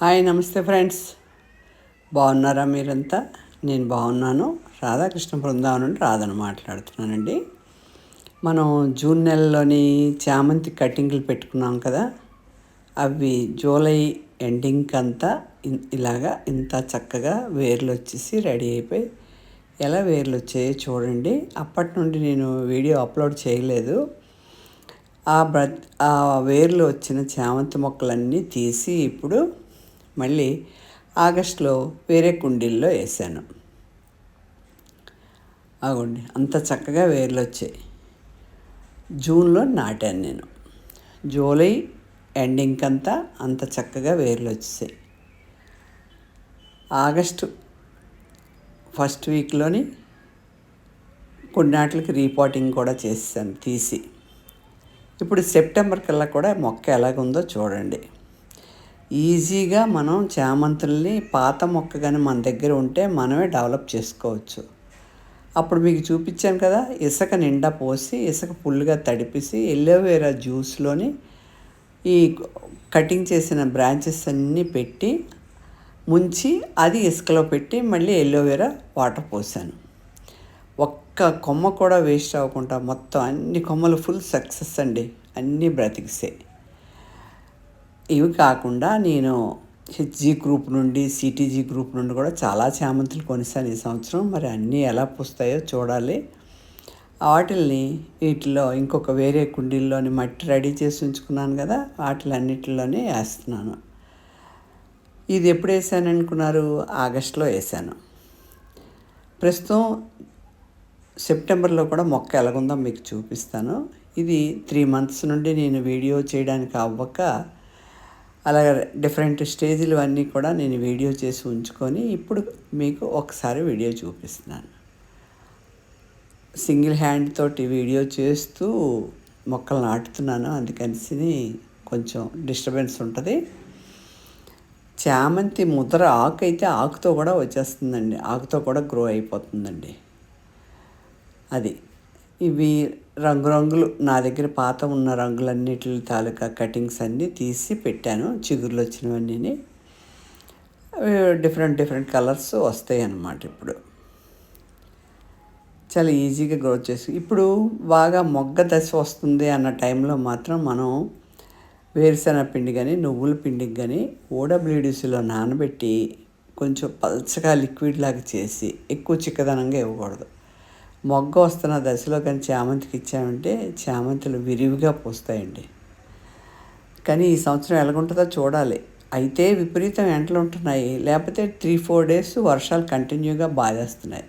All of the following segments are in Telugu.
హాయ్ నమస్తే ఫ్రెండ్స్. బాగున్నారా మీరంతా? నేను బాగున్నాను. రాధాకృష్ణ బృందావనం నుండి రాధను మాట్లాడుతున్నానండి. మనం జూన్ నెలలోని చామంతి కటింగ్లు పెట్టుకున్నాం కదా అవి జూలై ఎండింగ్ అంతా ఇన్- ఇలాగా ఇంత చక్కగా వేర్లు వచ్చేసి రెడీ అయిపోయి ఎలా వేర్లు వచ్చాయో చూడండి. అప్పటి నుండి నేను వీడియో అప్లోడ్ చేయలేదు. ఆ బ్ర ఆ వేర్లు వచ్చిన చామంతి మొక్కలన్నీ తీసి ఇప్పుడు మళ్ళీ ఆగస్టులో వేరే కుండీల్లో వేసాను. అగోండి అంత చక్కగా వేర్లు వచ్చాయి. జూన్లో నాటాను నేను. జూలై ఎండింగ్ అంతా అంత చక్కగా వేర్లు వచ్చేసాయి ఆగస్టు ఫస్ట్ వీక్లోని కొన్నాటికి రీపాటింగ్ కూడా చేసాను తీసి. ఇప్పుడు సెప్టెంబర్ కల్లా కూడా మొక్క ఎలాగుందో చూడండి. ఈజీగా మనం చామంతుల్ని పాత మొక్క కానీ మన దగ్గర ఉంటే మనమే డెవలప్ చేసుకోవచ్చు. అప్పుడు మీకు చూపించాను కదా ఇసుక నిండా పోసి ఇసుక పుల్లుగా తడిపేసి ఎల్లోవేరా జ్యూస్లోని ఈ కటింగ్ చేసిన బ్రాంచెస్ అన్నీ పెట్టి ముంచి అది ఇసుకలో పెట్టి మళ్ళీ ఎల్లోవేరా వాటర్ పోసాను. ఒక్క కొమ్మ కూడా వేస్ట్ అవ్వకుండా మొత్తం అన్ని కొమ్మలు ఫుల్ సక్సెస్ అండి. అన్నీ బ్రతికిసాయి ఇవి కాకుండా నేను హెచ్జీ గ్రూప్ నుండి సిటీజీ గ్రూప్ నుండి కూడా చాలా చామంతులు కొనిసాను ఈ సంవత్సరం. మరి అన్నీ ఎలా పూస్తాయో చూడాలి. వాటిల్ని వీటిలో ఇంకొక వేరే కుండీల్లోని మట్టి రెడీ చేసి ఉంచుకున్నాను కదా వాటిలన్నిటిలోనే వేస్తున్నాను. ఇది ఎప్పుడు వేసాను అనుకున్నారు? ఆగస్టులో వేసాను. ప్రస్తుతం సెప్టెంబర్లో కూడా మొక్క ఎలాగుందో మీకు చూపిస్తాను. ఇది త్రీ మంత్స్ నుండి నేను వీడియో చేయడానికి అవ్వక అలాగే డిఫరెంట్ స్టేజ్లు అన్నీ కూడా నేను వీడియో చేసి ఉంచుకొని ఇప్పుడు మీకు ఒకసారి వీడియో చూపిస్తున్నాను. సింగిల్ హ్యాండ్ తోటి వీడియో చేస్తూ మొక్కలు నాటుతున్నాను. అందుకని కొంచెం డిస్టర్బెన్స్ ఉంటుంది. చామంతి ముద్ర ఆకు అయితే ఆకుతో కూడా వచ్చేస్తుందండి. ఆకుతో కూడా గ్రో అయిపోతుందండి. అది ఇవి రంగురంగులు నా దగ్గర పాత ఉన్న రంగులన్నిటి తాలూకా కటింగ్స్ అన్నీ తీసి పెట్టాను. చిగురులు వచ్చినవన్నీ డిఫరెంట్ డిఫరెంట్ కలర్స్ వస్తాయి అన్నమాట ఇప్పుడు. చాలా ఈజీగా గ్రో చేసి ఇప్పుడు బాగా మొగ్గ దశ వస్తుంది అన్న టైంలో మాత్రం మనం వేరుశెనగ పిండి కానీ నువ్వుల పిండికి కానీ ఓడబ్ల్యూడిసిలో నానబెట్టి కొంచెం పల్చగా లిక్విడ్ లాగా చేసి ఎక్కువ చిక్కదనంగా ఇవ్వకూడదు. మొగ్గ వస్తున్న దశలో కానీ చామంతికి ఇచ్చామంటే చామంతులు విరివిగా పూస్తాయండి. కానీ ఈ సంవత్సరం ఎలాగుంటుందో చూడాలి. అయితే విపరీతం ఎంటలు ఉంటున్నాయి. లేకపోతే త్రీ ఫోర్ డేస్ వర్షాలు కంటిన్యూగా బాధేస్తున్నాయి.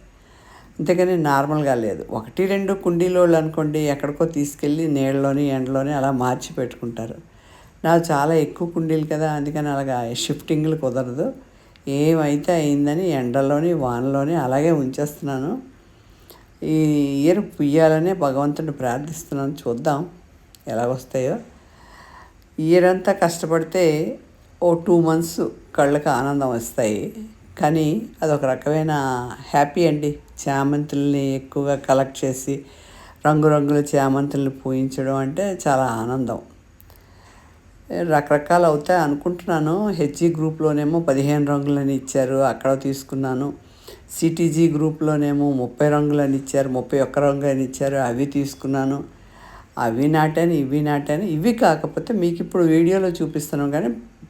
అంతేగాని నార్మల్గా లేదు. ఒకటి రెండు కుండీలోళ్ళు అనుకోండి ఎక్కడికో తీసుకెళ్ళి నీళ్ళలోని ఎండలోని అలా మార్చి పెట్టుకుంటారు. నాకు చాలా ఎక్కువ కుండీలు కదా అందుకని అలాగా షిఫ్టింగ్లు కుదరదు. ఏమైతే అయిందని ఎండలోని వానలోని అలాగే ఉంచేస్తున్నాను. ఈ ఇయర్ పుయ్యాలనే భగవంతుని ప్రార్థిస్తున్నాను చూద్దాం ఎలాగొస్తాయో ఇయర్ అంతా కష్టపడితే ఓ టూ మంత్స్ కళ్ళకు ఆనందం వస్తాయి. కానీ అదొక రకమైన హ్యాపీ అండి. చామంతుల్ని ఎక్కువగా కలెక్ట్ చేసి రంగురంగుల చామంతుల్ని పూయించడం అంటే చాలా ఆనందం. రకరకాలు అవుతాయి అనుకుంటున్నాను. హెచ్జీ గ్రూప్లోనేమో పదిహేను రంగులని ఇచ్చారు. అక్కడ తీసుకున్నాను. సిటీజీ గ్రూప్లోనేమో ముప్పై రంగులు అని ఇచ్చారు ముప్పై ఒక్క రంగు అని ఇచ్చారు అవి తీసుకున్నాను. అవి నాటాను ఇవి నాటాను ఇవి కాకపోతే మీకు ఇప్పుడు వీడియోలో చూపిస్తున్నాం కానీ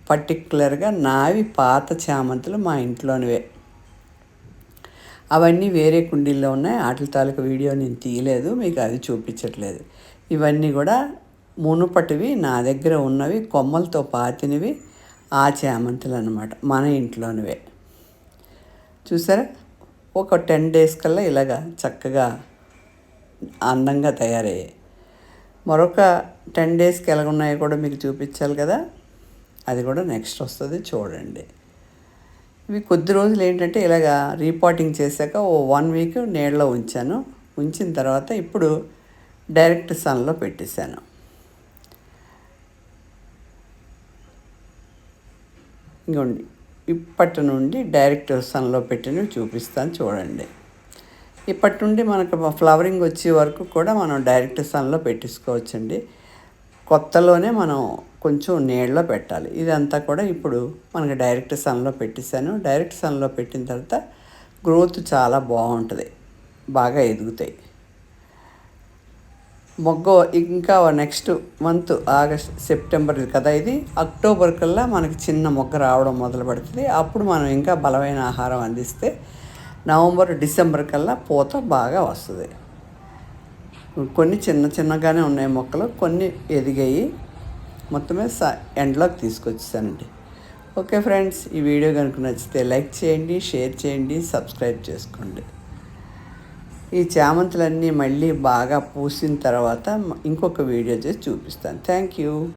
పర్టిక్యులర్గా నావి పాత చామంతులు మా ఇంట్లోనివే. అవన్నీ వేరే కుండీల్లో ఉన్నాయి వాటి తాలూకు వీడియో నేను తీయలేదు మీకు అది చూపించట్లేదు. ఇవన్నీ కూడా మునుపటివి నా దగ్గర ఉన్నవి కొమ్మలతో పాతినవి ఆ చామంతులు అనమాట మన ఇంట్లోనివే. చూసారా? ఒక టెన్ డేస్ కల్లా ఇలాగా చక్కగా అందంగా తయారయ్యాయి. మరొక టెన్ డేస్కి ఎలాగున్నాయో కూడా మీకు చూపించాలి కదా. అది కూడా నెక్స్ట్ వస్తుంది చూడండి. ఇవి కొద్ది రోజులు ఏంటంటే ఇలాగా రీపాటింగ్ చేశాక ఓ వన్ వీక్ నీళ్ళలో ఉంచాను. ఉంచిన తర్వాత ఇప్పుడు డైరెక్ట్ సన్లో పెట్టేశాను. ఇంకోండి ఇప్పటి నుండి డైరెక్ట్ సన్లో పెట్టినవి చూపిస్తాను చూడండి. ఇప్పటి నుండి మనకు ఫ్లవరింగ్ వచ్చే వరకు కూడా మనం డైరెక్ట్ సన్లో పెట్టేసుకోవచ్చండి. కొత్తలోనే మనం కొంచెం నీళ్ళలో పెట్టాలి. ఇదంతా కూడా ఇప్పుడు మనకి డైరెక్ట్ సన్లో పెట్టేశాను. డైరెక్ట్ సన్లో పెట్టిన తర్వాత గ్రోత్ చాలా బాగుంటుంది. బాగా ఎదుగుతాయి. మొగ్గ ఇంకా నెక్స్ట్ మంత్ ఆగస్ట్ సెప్టెంబర్ కదా ఇది. అక్టోబర్ కల్లా మనకి చిన్న మొగ్గ రావడం మొదలు పెడుతుంది. అప్పుడు మనం ఇంకా బలమైన ఆహారం అందిస్తే నవంబర్ డిసెంబర్ కల్లా పూత బాగా వస్తుంది. కొన్ని చిన్న చిన్నగానే ఉన్నాయి మొక్కలు కొన్ని ఎదిగాయి. మొత్తమే స ఎండ్లోకి తీసుకొచ్చేసానండి. ఓకే ఫ్రెండ్స్ ఈ వీడియో కనుక నచ్చితే లైక్ చేయండి షేర్ చేయండి సబ్స్క్రైబ్ చేసుకోండి. ఈ చామంతులన్నీ మళ్ళీ బాగా పూసిన తర్వాత ఇంకొక వీడియో చేసి చూపిస్తాను. Thank you